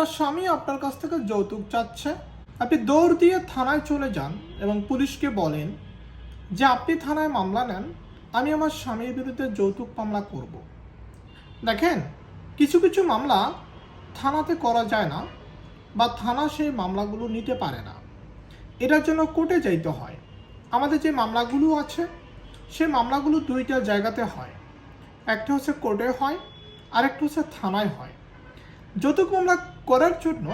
আপনার স্বামী আপনার কাছ থেকে যৌতুক চাচ্ছে। আপনি দৌড় দিয়ে থানায় চলে যান এবং পুলিশকে বলেন যে আপনি থানায় মামলা নেন, আমি আমার স্বামীর বিরুদ্ধে যৌতুক মামলা করব। দেখেন, কিছু কিছু মামলা থানাতে করা যায় না বা থানা সেই মামলাগুলো নিতে পারে না। এটার জন্য কোর্টে যাইতে হয়। আমাদের যে মামলাগুলো আছে সেই মামলাগুলো দুইটা জায়গাতে হয়। একটা হচ্ছে কোর্টে হয়, আরেকটা হচ্ছে থানায় হয়। যৌতুক মামলা করার জন্য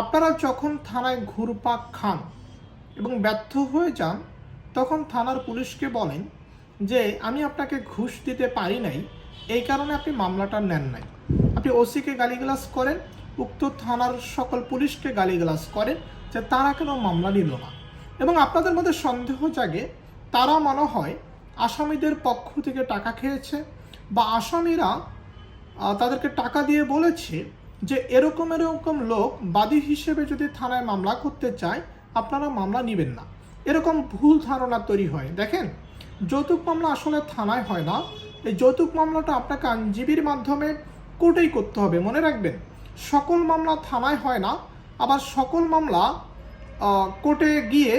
আপনারা যখন থানায় ঘুরপাক খান এবং ব্যর্থ হয়ে যান, তখন থানার পুলিশকে বলেন যে, আমি আপনাকে ঘুষ দিতে পারি নাই। এই কারণে আপনি মামলাটা নেন নাই। আপনি ওসিকে গালিগালাজ করেন, উক্ত থানার সকল পুলিশকে গালিগালাজ করেন যে, তারা কেন মামলা নিল না? এবং আপনাদের মধ্যে সন্দেহ জাগে, তারা মনে হয় আসামিদের পক্ষ থেকে টাকা খেয়েছে বা আসামিরা তাদেরকে টাকা দিয়ে বলেছে যে এরকম এরকম লোক বাদী হিসেবে যদি থানায় মামলা করতে চায়, আপনারা মামলা নেবেন না। এরকম ভুল ধারণা তৈরি হয়। দেখেন, যৌতুক মামলা আসলে থানায় হয় না। এই যৌতুক মামলাটা আপনাকে আইনজীবীর মাধ্যমে কোর্টেই করতে হবে, মনে রাখবেন। সকল মামলা থানায় হয় না, আবার সকল মামলা কোর্টে গিয়ে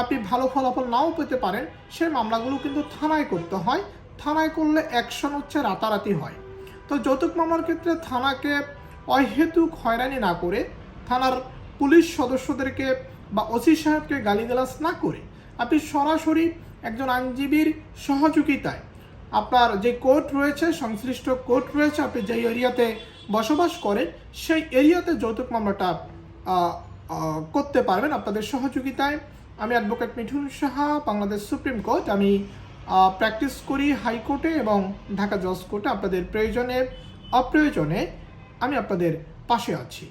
আপনি ভালো ফলাফল নাও পেতে পারেন সেই মামলাগুলো কিন্তু থানায় করতে হয়। থানায় করলে অ্যাকশন হচ্ছে রাতারাতি হয়। তো যৌতুক মামলার ক্ষেত্রে থানাকে অহেতুক হয়রানি না করে থানার পুলিশ সদস্যদেরকে বা ওসি সাহেবকে গালিগালাজ না করে আপনি সরাসরি একজন আইনজীবীর সহযোগিতায় আপনার যে কোর্ট রয়েছে, সংশ্লিষ্ট কোর্ট রয়েছে, আপনি যেই এরিয়াতে বসবাস করেন, সেই এরিয়াতে যৌতুক মামলাটা করতে পারবেন আপনাদের সহযোগিতায়। আমি advocate Mithun Saha, Bangladesh supreme court. আমি প্র্যাকটিস করি হাইকোর্টে এবং ঢাকা জজ কোর্টে। আপনাদের প্রয়োজনে, অপ্রয়োজনে আমি আপনাদের পাশে আছি।